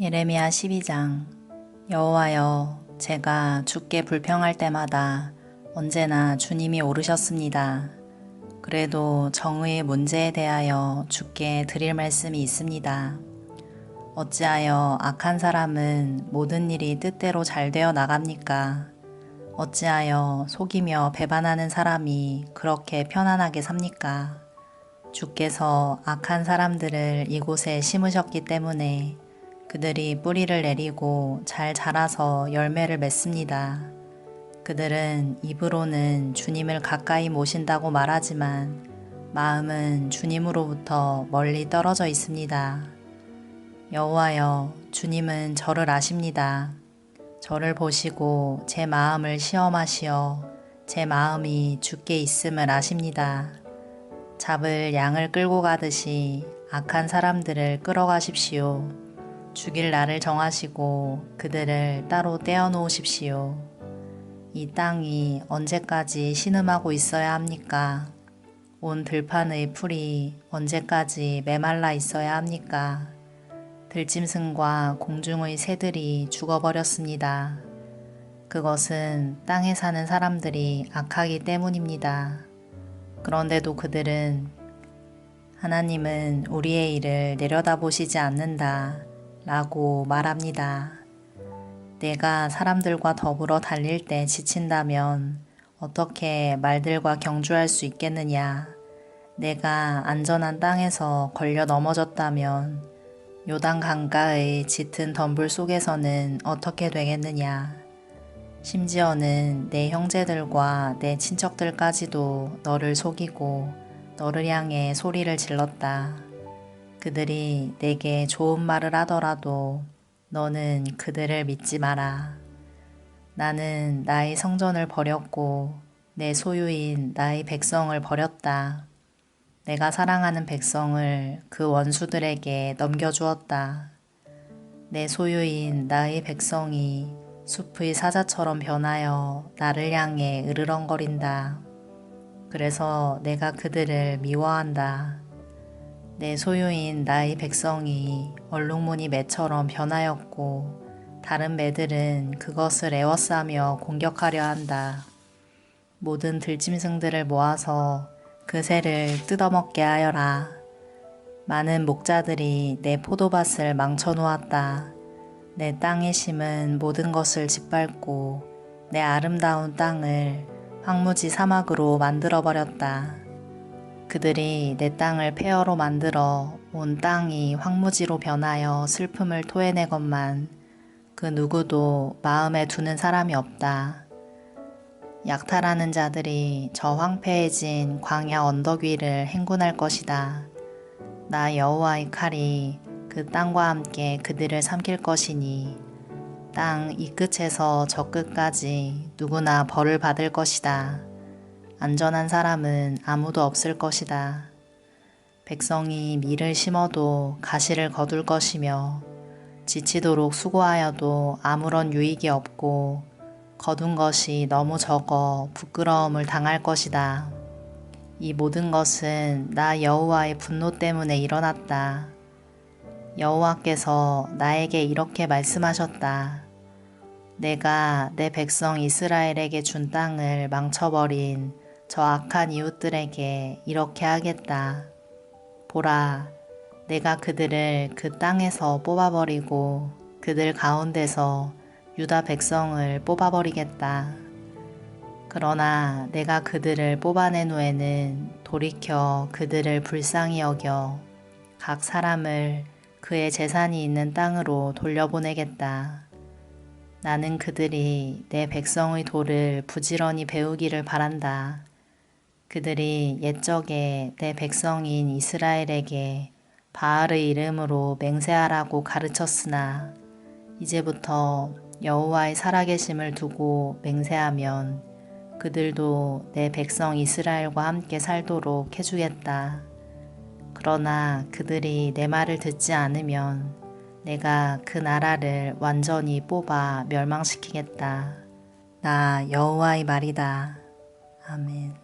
예레미야 12장 여호와여 제가 주께 불평할 때마다 언제나 주님이 오르셨습니다. 그래도 정의의 문제에 대하여 주께 드릴 말씀이 있습니다. 어찌하여 악한 사람은 모든 일이 뜻대로 잘 되어 나갑니까? 어찌하여 속이며 배반하는 사람이 그렇게 편안하게 삽니까? 주께서 악한 사람들을 이곳에 심으셨기 때문에 그들이 뿌리를 내리고 잘 자라서 열매를 맺습니다. 그들은 입으로는 주님을 가까이 모신다고 말하지만 마음은 주님으로부터 멀리 떨어져 있습니다. 여호와여, 주님은 저를 아십니다. 저를 보시고 제 마음을 시험하시어 제 마음이 주께 있음을 아십니다. 잡을 양을 끌고 가듯이 악한 사람들을 끌어가십시오. 죽일 날을 정하시고 그들을 따로 떼어 놓으십시오. 이 땅이 언제까지 신음하고 있어야 합니까? 온 들판의 풀이 언제까지 메말라 있어야 합니까? 들짐승과 공중의 새들이 죽어버렸습니다. 그것은 땅에 사는 사람들이 악하기 때문입니다. 그런데도 그들은 하나님은 우리의 일을 내려다보시지 않는다 라고 말합니다. 내가 사람들과 더불어 달릴 때 지친다면 어떻게 말들과 경주할 수 있겠느냐? 내가 안전한 땅에서 걸려 넘어졌다면 요단 강가의 짙은 덤불 속에서는 어떻게 되겠느냐? 심지어는 내 형제들과 내 친척들까지도 너를 속이고 너를 향해 소리를 질렀다. 그들이 내게 좋은 말을 하더라도 너는 그들을 믿지 마라. 나는 나의 성전을 버렸고 내 소유인 나의 백성을 버렸다. 내가 사랑하는 백성을 그 원수들에게 넘겨주었다. 내 소유인 나의 백성이 숲의 사자처럼 변하여 나를 향해 으르렁거린다. 그래서 내가 그들을 미워한다. 내 소유인 나의 백성이 얼룩무늬 매처럼 변하였고 다른 매들은 그것을 애워싸며 공격하려 한다. 모든 들짐승들을 모아서 그 새를 뜯어먹게 하여라. 많은 목자들이 내 포도밭을 망쳐놓았다. 내 땅에 심은 모든 것을 짓밟고 내 아름다운 땅을 황무지 사막으로 만들어버렸다. 그들이 내 땅을 폐허로 만들어 온 땅이 황무지로 변하여 슬픔을 토해내건만 그 누구도 마음에 두는 사람이 없다. 약탈하는 자들이 저 황폐해진 광야 언덕 위를 행군할 것이다. 나 여호와의 칼이 그 땅과 함께 그들을 삼킬 것이니 땅 이 끝에서 저 끝까지 누구나 벌을 받을 것이다. 안전한 사람은 아무도 없을 것이다. 백성이 밀을 심어도 가시를 거둘 것이며 지치도록 수고하여도 아무런 유익이 없고 거둔 것이 너무 적어 부끄러움을 당할 것이다. 이 모든 것은 나 여호와의 분노 때문에 일어났다. 여호와께서 나에게 이렇게 말씀하셨다. 내가 내 백성 이스라엘에게 준 땅을 망쳐버린 저 악한 이웃들에게 이렇게 하겠다. 보라, 내가 그들을 그 땅에서 뽑아버리고 그들 가운데서 유다 백성을 뽑아버리겠다. 그러나 내가 그들을 뽑아낸 후에는 돌이켜 그들을 불쌍히 여겨 각 사람을 그의 재산이 있는 땅으로 돌려보내겠다. 나는 그들이 내 백성의 도를 부지런히 배우기를 바란다. 그들이 옛적에 내 백성인 이스라엘에게 바알의 이름으로 맹세하라고 가르쳤으나 이제부터 여호와의 살아계심을 두고 맹세하면 그들도 내 백성 이스라엘과 함께 살도록 해주겠다. 그러나 그들이 내 말을 듣지 않으면 내가 그 나라를 완전히 뽑아 멸망시키겠다. 나 여호와의 말이다. 아멘.